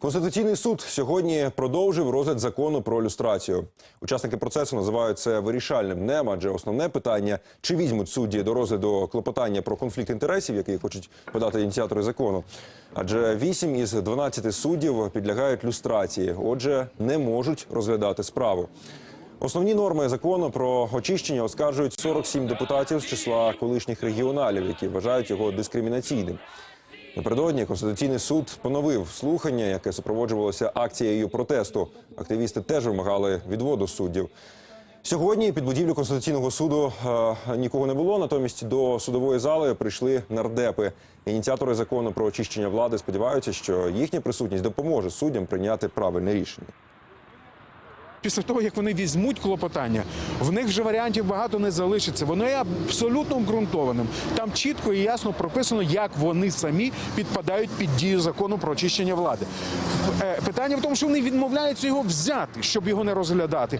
Конституційний суд сьогодні продовжив розгляд закону про люстрацію. Учасники процесу називають це вирішальним днем, адже основне питання чи візьмуть судді до розгляду клопотання про конфлікт інтересів, який хочуть подати ініціатори закону. Адже 8 із 12 суддів підлягають люстрації, отже, не можуть розглядати справу. Основні норми закону про очищення оскаржують 47 депутатів з числа колишніх регіоналів, які вважають його дискримінаційним. Напередодні Конституційний суд поновив слухання, яке супроводжувалося акцією протесту. Активісти теж вимагали відводу суддів. Сьогодні під будівлю Конституційного суду е, нікого не було. Натомість до судової зали прийшли нардепи. Ініціатори закону про очищення влади сподіваються, що їхня присутність допоможе суддям прийняти правильне рішення. Після того, як вони візьмуть клопотання, в них вже варіантів багато не залишиться. Воно є абсолютно обґрунтованим. Там чітко і ясно прописано, як вони самі підпадають під дію закону про очищення влади. Е, Питання в тому, що вони відмовляються його взяти, щоб його не розглядати.